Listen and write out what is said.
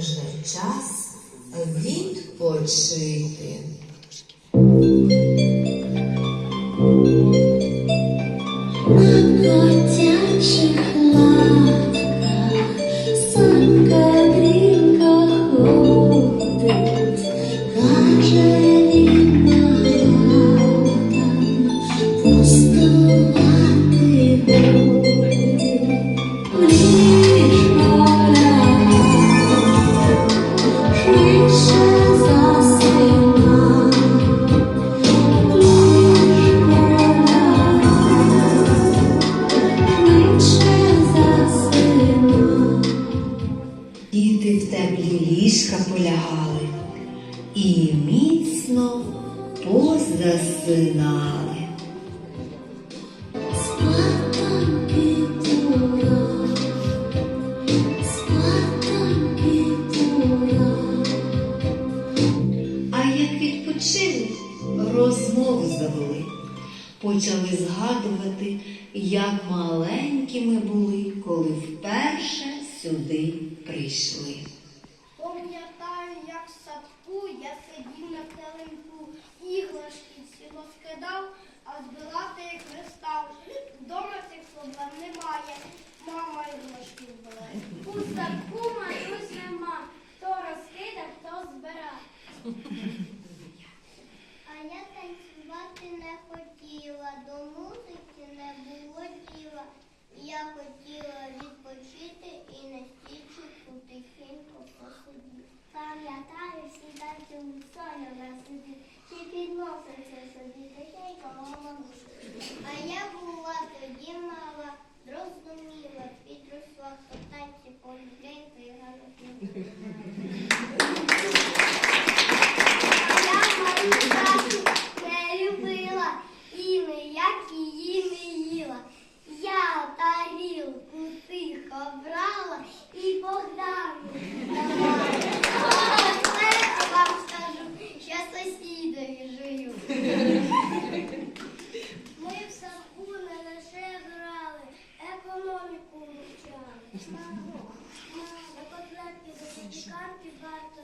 вже час е, відпочити. Ліжка полягали і міцно позасинали. Розмову завели. Почали згадувати, як маленькими були, коли вперше сюди прийшли. Пам'ятаю, як в садку я сидів на теленьку, іграшки всі розкидав, а збирати їх не став. Вдома цих проблем немає. Мама іграшки збирає. У садку матусь нема. Хто розкидав, хто збирав. А я танцювати не хотіла, до музики не було діла. Я хотіла відпочити і на стільчику тихенько посидіти. Пам'ятаю, сідати соня на собі, підноситься собі тихенько мама А я була тоді мала, розуміла, підросла, хто танці полюбляє, то й гарно на котлетки, за піканки, варто.